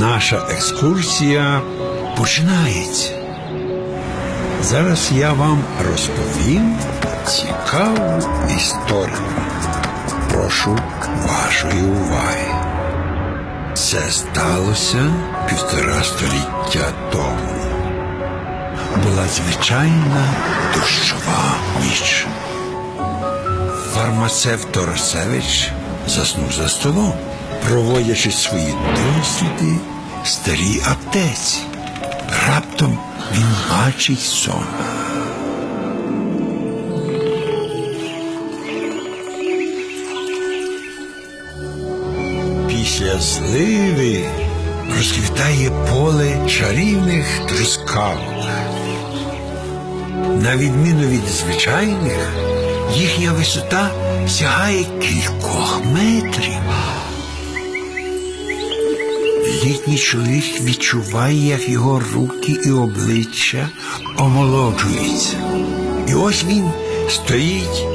Наша екскурсія починається. Зараз я вам розповім цікаву історію. Прошу вашої уваги. Це сталося півтора століття тому. Була звичайна дощова ніч. Фармацевт Торосевич заснув за столом, проводячи свої досліди в старій аптеці. Раптом він бачить сон. Після зливи розквітає поле чарівних трускавок. На відміну від звичайних, їхня висота сягає кількох метрів. Літній чоловік відчуває, як його руки і обличчя омолоджуються. І ось він стоїть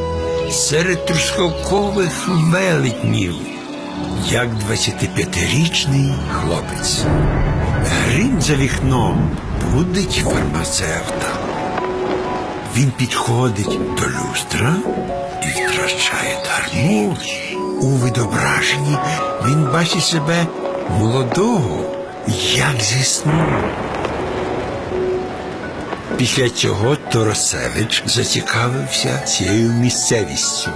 серед трускавкових велетнів, як 25-річний хлопець. Грім за вікном будить фармацевта. Він підходить до люстра і втрачає дар мови. У відображенні він бачить себе молодого, як зі сну. Після цього Торосевич зацікавився цією місцевістю.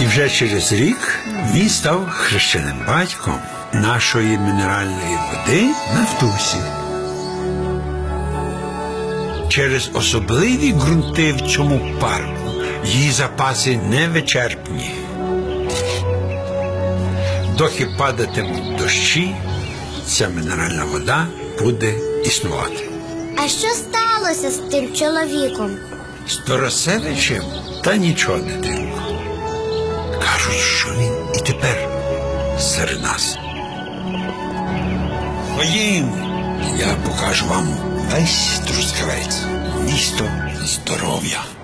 І вже через рік він став хрещеним батьком нашої мінеральної води Нафтусі. Через особливі ґрунти в цьому парку її запаси невичерпні. Доки падатимуть дощі, ця мінеральна вода буде існувати. А що сталося з тим чоловіком? З Торосевичем та нічого дитинку. Кажуть, що він і тепер серед нас. Ходім, я покажу вам весь трускавець. Місто здоров'я.